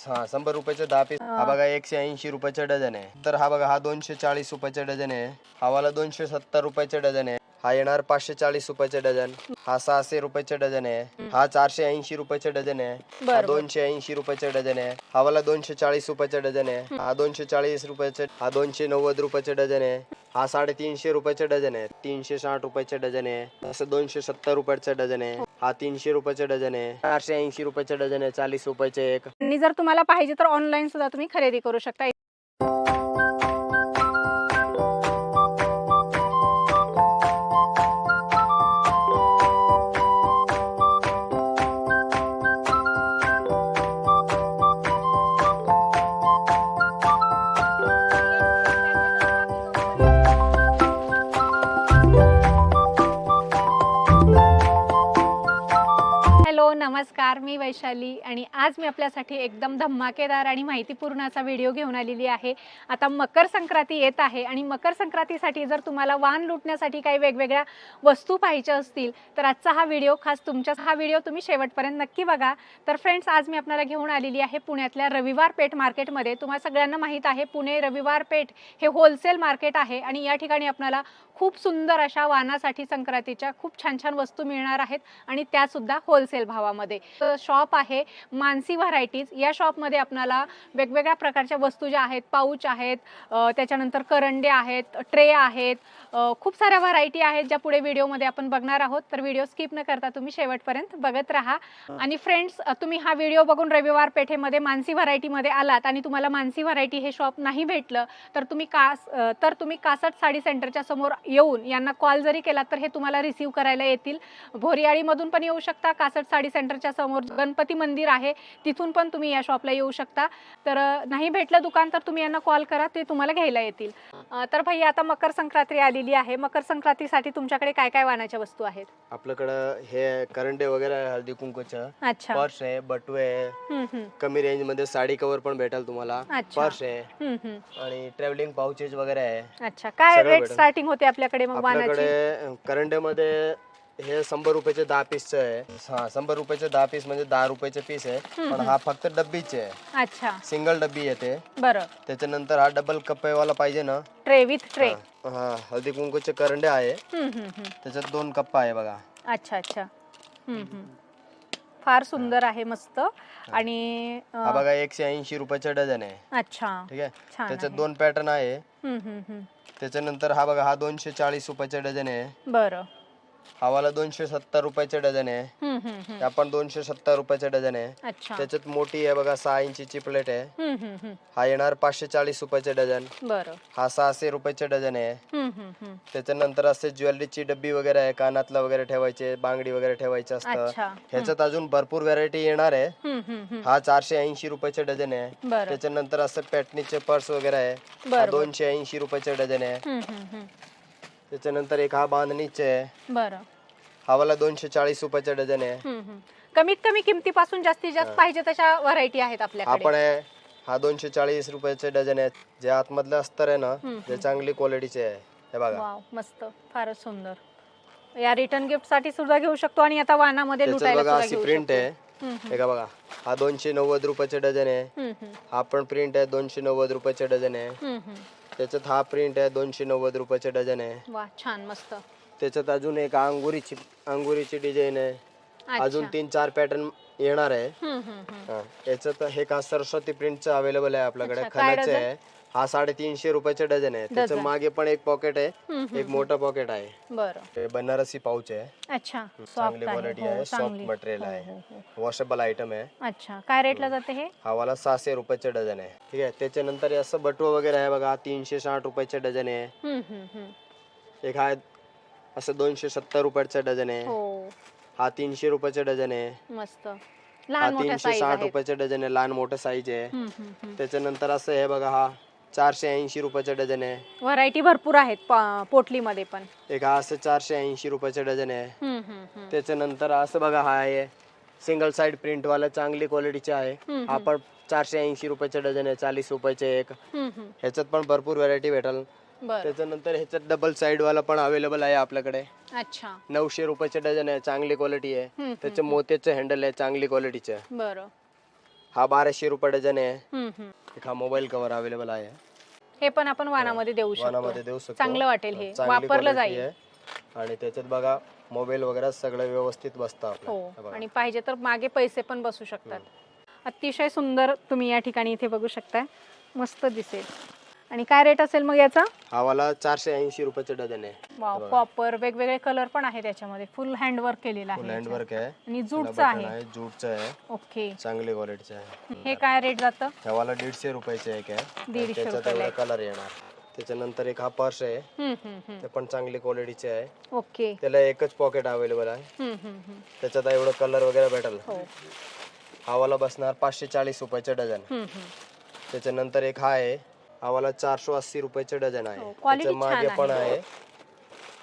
हा शंभर रुपयाचे दहा पीस हा बघा एकशे ऐंशी रुपयाचे डझन आहे तर हा बघा हा दोनशे चाळीस रुपयाचे डझन आहे हा वाला दोनशे सत्तर रुपयाचे डझन आहे हा येणार पाचशे चाळीस रुपयाचे डझन हा सहाशे रुपयाचे डझन आहे हा चारशे ऐंशी रुपयाचे डझन आहे हा. दोनशे ऐंशी रुपयाचे डझन आहे हा वाला दोनशे चाळीस रुपयाचे डझन आहे हा दोनशे चाळीस रुपयाचे हा दोनशे नव्वद रुपयाचे डझन आहे हा साडेतीनशे रुपयाचे डझन आहे तीनशे साठ रुपयाचे डझन आहे असं दोनशे सत्तर रुपयाचे डझन आहे हा तीनशे रुपयाचे डझन आहे. चारशे ऐंशी रुपयाचे डझन आहे चाळीस रुपयाचे एक. आणि जर तुम्हाला पाहिजे तर ऑनलाईन सुद्धा तुम्ही खरेदी करू शकता. वैशाली आणि आज मी आपल्यासाठी एकदम धमाकेदार आणि माहितीपूर्ण असा व्हिडिओ घेऊन आलेली आहे. आता मकर संक्रांती येत आहे आणि मकर संक्रांतीसाठी जर तुम्हाला वाण लुटण्यासाठी काही वेगवेगळ्या वस्तू पाहिजे असतील तर आजचा हा व्हिडिओ खास तुमच्या हा व्हिडिओ तुम्ही शेवटपर्यंत नक्की बघा. तर फ्रेंड्स आज मी आपल्याला घेऊन आलेली आहे पुण्यातल्या रविवार पेठ मार्केटमध्ये. तुम्हाला सगळ्यांना माहीत आहे पुणे रविवार पेठ हे होलसेल मार्केट आहे आणि या ठिकाणी आपल्याला खूप सुंदर अशा वाणासाठी संक्रांतीच्या खूप छान छान वस्तू मिळणार आहेत आणि त्यासुद्धा होलसेल भावामध्ये. शॉप शॉप आहे मानसी व्हरायटीज या शॉपमध्ये आपणाला वेगवेगळ्या प्रकारच्या वस्तू ज्या आहेत पाऊच आहेत त्याच्यानंतर करंडे आहेत ट्रे आहेत खूप साऱ्या व्हरायटी आहेत ज्या पुढे व्हिडिओमध्ये आपण बघणार आहोत. तर व्हिडिओ स्किप न करता तुम्ही शेवटपर्यंत बघत राहा. आणि फ्रेंड्स तुम्ही हा व्हिडिओ बघून रविवार पेठेमध्ये मानसी व्हरायटीमध्ये आलात आणि तुम्हाला मानसी व्हरायटी हे शॉप नाही भेटलं तर तुम्ही कास तर तुम्ही कासट साडी सेंटरच्या समोर येऊन यांना कॉल जरी केला तर हे तुम्हाला रिसीव्ह करायला येतील. भोरियाळीमधून पण येऊ शकता कासट साडी सेंटरच्या समोर. गणपती मंदिर आहे तिथून पण तुम्ही या शॉपला येऊ शकता. तर नाही भेटलं दुकान तर तुम्ही यांना कॉल करा ते तुम्हाला घ्यायला येतील. तर भैया आता मकर संक्रांती आलेली आहे. मकर संक्रांतीसाठी तुमच्याकडे काय काय वाणाच्या वस्तू आहेत? आपल्याकडं हे करंडे वगैरे हळदी कुंकूचं. अच्छा. पर्स आहे बटवे आहे. कमी रेंजमध्ये साडी कव्हर पण भेटेल तुम्हाला. पर्स आहे. आणि ट्रॅव्हलिंग पाउचेस वगैरे आहे. अच्छा. काय रेट. स्टार्टिंग होते आपल्याकडे मग वाणाची? आपल्याकडे करंडेमध्ये हे शंभर रुपयाचे दहा पीसच आहे. हा शंभर रुपयाचे दहा पीस म्हणजे दहा रुपयाचे पीस आहे. पण हा फक्त डब्बीचे आहे. अच्छा. सिंगल डब्बी येते बरं. त्याच्यानंतर हा डबल कप्पेवाला पाहिजे ना. ट्रे विथ ट्रे हा हळदी कुंकूचे करंडे आहे. त्याच्यात दोन कप्पा आहे बघा. अच्छा अच्छा. हम्म, हम्म. फार सुंदर आहे मस्त. आणि अं, हा बघा एकशे ऐंशी रुपयाचे डझन आहे. अच्छा. ठीक आहे? छान त्याच्यात. दोन पॅटर्न आहे. हम्म, हम्म, हम्म. त्याच्यानंतर हा बघा हा दोनशे चाळीस रुपयाचे डझन आहे. बरं. हा वाला दोनशे सत्तर रुपयाचे डझन आहे. हम्म, हम्म, हम्म. हे पण दोनशे सत्तर रुपयाचे डझन आहे. अच्छा. त्याच्यात मोठी आहे बघा सहा इंचीची प्लेट आहे. हम्म, हम्म, हम्म. हा येणार पाचशे चाळीस रुपयाचे डझन. बरं. हा सहाशे रुपयाचे डझन आहे. हम्म, हम्म, हम्म. त्याच्यानंतर असे ज्वेलरीची डब्बी वगैरे आहे कानातलं वगैरे ठेवायचे बांगडी वगैरे ठेवायचं असतं. अच्छा. ह्याच्यात अजून भरपूर व्हरायटी येणार आहे. हम्म, हम्म, हम्म. हा चारशे ऐंशी रुपयाचे डझन आहे. बरं. त्याच्यानंतर असं पॅटनीचे पर्स वगैरे आहे. हा बरं. दोनशे ऐंशी रुपयाचे डझन आहे. हम्म, हम्म, हम्म. त्याच्यानंतर एक हा बांधणीचे आहे. बरं. हा वाला दोनशे चाळीस रुपयाचे डझन आहे. हम्म, हम्म. कमीत कमी किमतीपासून जास्तीत जास्त पाहिजे तशा व्हरायटी आहेत हा आपल्याकडे. पण आहे हा दोनशे चाळीस रुपयाचे डझन आहे जे आतमधलं अस्तर आहे ना हम्म, ते चांगली क्वालिटीचे आहे. हे बघा. वाव मस्त. फारच सुंदर. या रिटर्न गिफ्टसाठी सुद्धा घेऊ शकतो आणि आता त्याच्यात लुटायला बघा सुद्धा अशी घेऊ प्रिंट आहे. शकतो. हम्म, हम्म. हे का बघा हा दोनशे नव्वद रुपयाचे डझन आहे. हम्म, हम्म. हा पण प्रिंट आहे दोनशे नव्वद रुपयाचे डझन आहे. हम्म, हम्म. त्याच्यात हा प्रिंट आहे दोनशे नव्वद रुपयाचे डझन आहे वा छान मस्त त्याच्यात अजून एक अंगुरीची अंगुरीची डिझाईन आहे. अजून तीन चार पॅटर्न येणार आहे हम्म, हम्म, हम्म. हा. याच्यात हे का सरस्वती प्रिंटचं अवेलेबल आहे आपल्याकडे अच्छा, काय खणाचे डझन? आहे हा साडेतीनशे रुपयाचे डझन आहे. त्याच्या. मागे पण एक पॉकेट आहे. एक मोठं पॉकेट आहे. बरं. हे बनारसी पाऊच आहे. अच्छा चांगली सॉफ्ट क्वालिटी आहे आहे. हो, सॉफ्ट. मटेरियल हो, आहे. हो, हो. वॉशेबल आयटम आहे. अच्छा काय रेटला जाते हे? हा वाला सहाशे रुपयाचे डझन आहे. ठीक आहे. त्याच्यानंतर हे असं बटवं वगैरे आहे बघा. तीनशे साठ रुपयाचे डझन आहे. हम्म, हम्म, हम्म. एक हा असं दोनशे सत्तर रुपयाचा डझन आहे. हो. हा तीनशे रुपयाचा डझन आहे. मस्त. हा मोठ्या तीनशे साईज साठ आहेत रुपयाचा डझन आहे. लहान मोठं साईज आहे. हम्म, हम्म, हम्म. त्याच्यानंतर असं आहे बघा हा चारशे ऐंशी रुपयाचा डझन आहे. व्हरायटी भरपूर आहेत पा- पोटलीमध्ये पण. एक हा असं चारशे ऐंशी रुपयाचा डझन आहे. हम्म, हम्म, हम्म. त्याच्यानंतर असं बघा हा आहे. सिंगल साइड प्रिंट वाला चांगली क्वालिटीचे आहे. हा पण चारशे ऐंशी रुपयाचा डझन आहे चाळीस रुपयाचे एक. हम्म, हम्म. ह्याच्यात पण भरपूर व्हरायटी भेटेल. बरं. त्याच्यानंतर ह्याच्यात डबल साइड वाला पण अवेलेबल आहे आपल्याकडे. अच्छा. नऊशे रुपयाचे डझन आहे चांगली क्वालिटी आहे. त्याचे मोत्याचे हँडल आहे चांगली क्वालिटीचे बरं. हा बाराशे रुपये डझन आहे. हम्म, हम्म. एक हा मोबाईल कव्हर अवेलेबल आहे. हे पण आपण वाणामध्ये देऊ वानामध्ये शकतो देऊ शकतो. चांगलं वाटेल हे. चांगली वापरलं quality जाईल. आहे. आणि त्याच्यात बघा मोबाईल वगैरे सगळं व्यवस्थित बसतं आपलं. हे. आणि पाहिजे तर मागे पैसे पण बसू शकतात. अतिशय सुंदर तुम्ही या ठिकाणी इथे बघू शकताय. मस्त दिसेल. आणि काय रेट असेल मग याचा? हा वाला चारशे ऐंशी रुपयाचे डझन आहे. वाव. कॉपर वेगवेगळे कलर पण आहे त्याच्यामध्ये. फुल हँडवर्क केलेलं फुल आहे. हँड याच्यात. वर्क आहे. आणि जूटचं आहे. आहे जूटचं आहे. ओके. चांगली क्वालिटीचं आहे. हे काय रेट जातं? ह्या वाला दीडशे रुपयाचे एक आहे. दीडशे रुपयाला कलर येणार. त्याच्यानंतर एक हा पर्स आहे. हम्म, हम्म, हम्म. ते पण चांगली क्वालिटीचे आहे. ओके. त्याला एकच पॉकेट अवेलेबल आहे. हम्म, हम्म, हम्म. त्याच्यात एवढं कलर वगैरे भेटेल. हो. हा वाला बसणार पाचशे चाळीस रुपयाचे डझन. हम्म, हम्म. त्याच्यानंतर एक हा आहे. वाला चारशे अस्सी रुपयाचे डझन आहे. हो, quality त्याच्यामागे छान पण आहे. आहे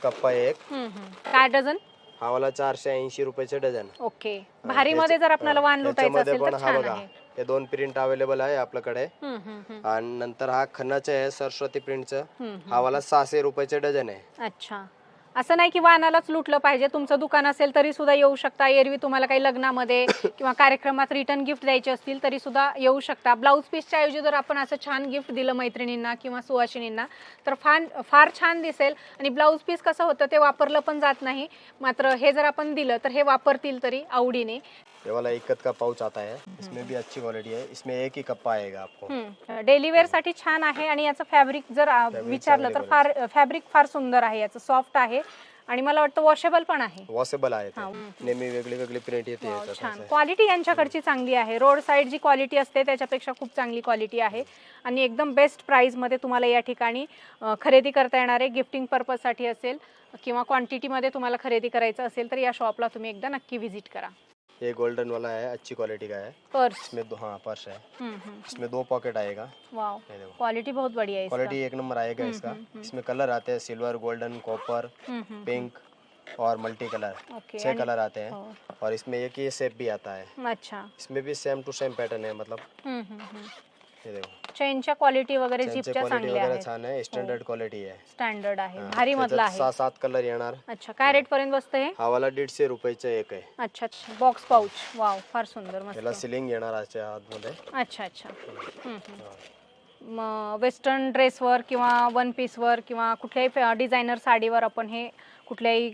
कप्पा एक. हम्म, हम्म. काय डझन? वाला चारशे ऐंशी रुपयाचे डझन. ओके. भारी मध्ये जर आपल्याला वाण लुटायचं त्याच्यामध्ये असेल पण तर हा छान बघा आहे. हे दोन प्रिंट अवेलेबल आहे आपल्याकडे. हम्म, हम्म, हम्म. आणि नंतर हा खन्नाचे आहे सरस्वती प्रिंटचं हम्म, हम्म. हा वाला सहाशे रुपयाचे डझन आहे. अच्छा. असं नाही की वाहनालाच लुटलं पाहिजे. तुमचं दुकान असेल तरी सुद्धा येऊ शकता. एरवी तुम्हाला काही लग्नामध्ये किंवा कार्यक्रमात रिटर्न गिफ्ट द्यायचे असतील तरी सुद्धा येऊ शकता. ब्लाऊज पीसच्या ऐवजी जर आपण असं छान गिफ्ट दिलं मैत्रिणींना किंवा सुवासिनींना तर फार फार छान दिसेल. आणि ब्लाऊज पीस कसं होतं ते वापरलं पण जात नाही. मात्र हे जर आपण दिलं तर हे वापरतील तरी आवडीने. ये वाला इक्कत का पाउच आता है। इसमें भी अच्छी क्वालिटी है। इसमें एक ही कप्पा आएगा आपको। डेली वेअरसाठी छान आहे आणि याचं फॅब्रिक जर आ, विचारलं तर चांगले फार फॅब्रिक फार सुंदर आहे याचं. सॉफ्ट आहे. आणि मला वाटतं वॉशेबल पण आहे. वॉसेबल आहे ते. नेहमी वेगळी वेगळी प्रिंट येते वाव, याच्यात छान. असं. क्वालिटी यांच्याकडची चांगली आहे. रोड साईड जी क्वालिटी असते त्याच्यापेक्षा खूप चांगली क्वालिटी आहे. आणि एकदम बेस्ट प्राईजमध्ये तुम्हाला या ठिकाणी अ, खरेदी करता येणार आहे गिफ्टिंग पर्पजसाठी असेल किंवा क्वांटिटीमध्ये तुम्हाला खरेदी करायचं असेल तर या शॉपला तुम्ही एकदा नक्की व्हिजिट करा. ये गोल्डन वाला है अच्छी क्वालिटी का है। पर्स? इसमें दो हाँ पर्स है। इसमें दो पॉकेट आएगा। क्वालिटी बहुत बढ़िया है क्वालिटी एक नंबर आएगा हम्म, इसका। हम्म, हम्म। इसमें कलर आते हैं सिल्वर गोल्डन कॉपर हम्म, हम्म, पिंक और मल्टी कलर। छह कलर आते हैं। और? इसमें एक ये शेप भी आता है। अच्छा। इसमें भी सेम टू सेम पैटर्न है मतलब। देखो चेनच्या क्वालिटी वगैरे त्यांची झिपच्या क्वालिटी चांगल्या वगैरे आहेत. छान आहे. स्टँडर्ड क्वालिटी आहे. स्टँडर्ड आहे. हा, भारी मधला त्याच्यात आहे. सहा सात कलर येणार. अच्छा काय रेट पर्यंत बसतं हे? हा वाला दीडशे रुपयाचं एक आहे. अच्छा अच्छा. बॉक्स पाऊच वाव फार सुंदर याला मस्त सिलिंग येणार आजच्या आतमध्ये. अच्छा अच्छा. हम्म, हम्म. मग वेस्टर्न ड्रेसवर किंवा वन पीसवर किंवा कुठल्याही डिझायनर साडीवर आपण हे कुठल्याही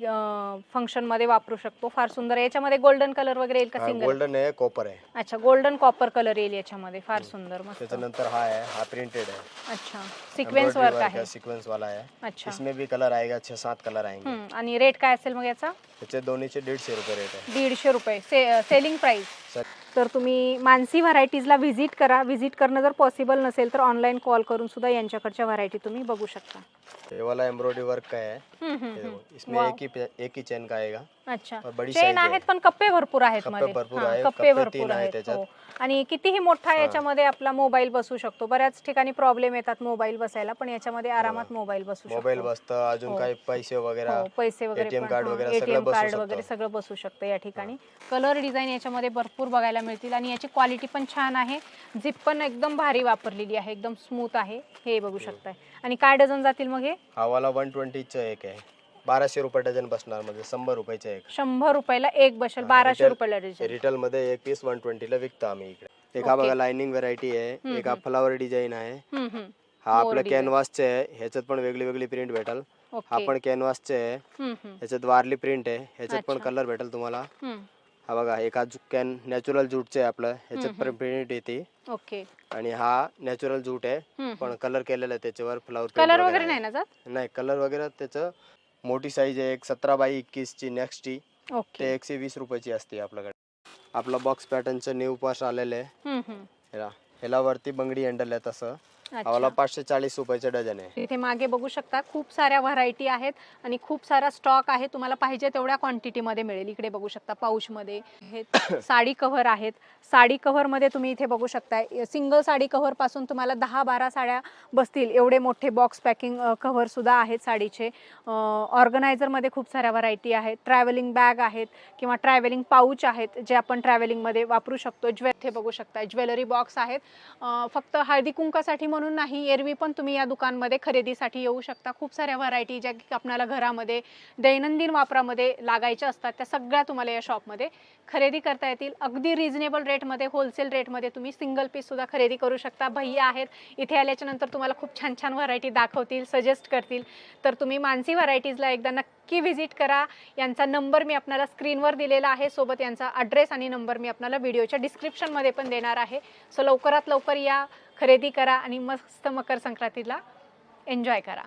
फंक्शनमध्ये वापरू शकतो. फार सुंदर आहे. याच्यामध्ये गोल्डन कलर वगैरे येईल का सिंगल गोल्डन आहे कॉपर आहे. अच्छा गोल्डन कॉपर कलर येईल याच्यामध्ये. फार सुंदर मस्त. त्याच्यानंतर हा आहे हा प्रिंटेड है अच्छा सिक्वेन्स वर्क आहे सिक्वेंस वाला है अच्छा. इसमें भी कलर आएगा छह सात कलर आएंगे. हम्म, आणि रेट काय असेल मग याचा? त्याचे दोन्हीचे दीडशे रुपये रेट आहे. दीडशे रुपये. से सेलिंग प्राईस सर तर तुम्ही मानसी व्हरायटीजला व्हिजिट करा व्हिजिट करणं जर पॉसिबल नसेल तर ऑनलाईन कॉल करून सुद्धा यांच्याकडच्या व्हरायटी तुम्ही बघू शकता ये वाला एम्ब्रॉयडरी वर्क का है हम्म, हम्म, ये हम्म. देखो, इसमें वाव. एक ही एक ही चेन का आएगा अच्छा बड़ी चेन size आहे. आहेत पण कप्पे भरपूर आहेत कप्पे मध्ये भरपूर हा, आहेत, कप्पे कप्पे भरपूर तीन आहेत आहेत त्याच्यात. हो. आणि कितीही मोठा याच्यामध्ये आपला मोबाईल बसू शकतो बऱ्याच ठिकाणी प्रॉब्लेम येतात मोबाईल बसायला पण याच्यामध्ये आरामात मोबाईल बसू शकतो मोबाईल बसतं अजून हो. काही पैसे वगैरे हो, पैसे वगैरे ATM कार्ड वगैरे सगळं एटीएम बसू कार्ड शकतं. वगैरे सगळं बसू शकतं या ठिकाणी कलर डिझाईन याच्यामध्ये भरपूर बघायला मिळतील. आणि याची क्वालिटी पण छान आहे. झिप पण एकदम भारी वापरलेली आहे. एकदम स्मूथ आहे. हे बघू शकताय. आणि काय डझन जातील मग हे? हा वाला वन ट्वेंटीचं एक आहे. बाराशे रुपये डझन बसणार म्हणजे शंभर रुपयाचं एक. शंभर रुपयाला एक बसेल. बाराशे रुपयाला डझन रिटेल मध्ये एक पीस वन ट्वेंटीला विकतो आम्ही इकडे. एक हा. बघा लाइनिंग व्हरायटी आहे. एक हा. फ्लावर डिझाईन आहे. हम्म, हम्म. हा आपला. कॅनव्हासचे आहे. ह्याच्यात पण वेगळी वेगळी प्रिंट भेटेल. हा ओके पण कॅनव्हासचे आहे. हम्म, हम्म, ह्याच्यात वारली प्रिंट आहे. ह्याच्यात पण. कलर भेटेल तुम्हाला. हम्म. हा बघा एक कॅन नॅचरल जूटचे आहे आपलं ह्याच्यात पण प्रिंट येते. ओके. आणि हा नॅचरल जूट आहे. पण. कलर केलेला आहे त्याच्यावर फ्लावर कलर वगैरे नाही ना जात? नाही कलर वगैरे त्याचं मोठी साईज आहे एक सतरा बाय एकवीसची नेक्स्टची ते ओके. एकशे वीस रुपयाची असते आपल्याकडे. आपला बॉक्स पॅटर्नचं न्यू पर्स आलेलं आहे. ह्याला ह्याला वरती बंगडी हँडल आहे तसं. आम्हाला पाचशे चाळीस रुपयाचे डझन आहे. इथे मागे बघू शकता खूप साऱ्या व्हरायटी आहेत आणि खूप सारा स्टॉक आहे तुम्हाला पाहिजे तेवढ्या क्वांटिटीमध्ये मिळेल. इकडे बघू शकता पाऊचमध्ये हे साडी कव्हर आहेत. साडी कव्हरमध्ये तुम्ही इथे बघू शकता सिंगल साडी कव्हरपासून तुम्हाला दहा बारा साड्या बसतील. एवढे मोठे बॉक्स पॅकिंग कव्हर सुद्धा आहेत साडीचे. ऑर्गनायझरमध्ये खूप साऱ्या व्हरायटी आहेत. ट्रॅव्हलिंग बॅग आहेत किंवा ट्रॅव्हलिंग पाऊच आहेत जे आपण ट्रॅव्हलिंगमध्ये वापरू शकतो. ज्वे इथे बघू शकता ज्वेलरी बॉक्स आहेत. फक्त हळदी कुंकासाठी म्हणून म्हणून नाही. एरवी पण तुम्ही या दुकानमध्ये खरेदीसाठी येऊ शकता. खूप साऱ्या व्हरायटी ज्या की आपल्याला घरामध्ये दैनंदिन वापरामध्ये लागायच्या असतात त्या सगळ्या तुम्हाला या शॉपमध्ये खरेदी करता येतील. अगदी रिझनेबल रेटमध्ये होलसेल रेटमध्ये तुम्ही सिंगल पीससुद्धा खरेदी करू शकता. भैया आहेत. इथे आल्याच्यानंतर तुम्हाला खूप छान छान व्हरायटी दाखवतील सजेस्ट करतील. तर तुम्ही मानसी व्हरायटीजला एकदा नक्की नक्की व्हिजिट करा. यांचा नंबर मी आपल्याला स्क्रीनवर दिलेला आहे. सोबत यांचा ॲड्रेस आणि नंबर मी आपल्याला व्हिडिओच्या डिस्क्रिप्शनमध्ये पण देणार आहे. सो लवकरात लवकर या खरेदी करा आणि मस्त मकर संक्रांतीला एन्जॉय करा.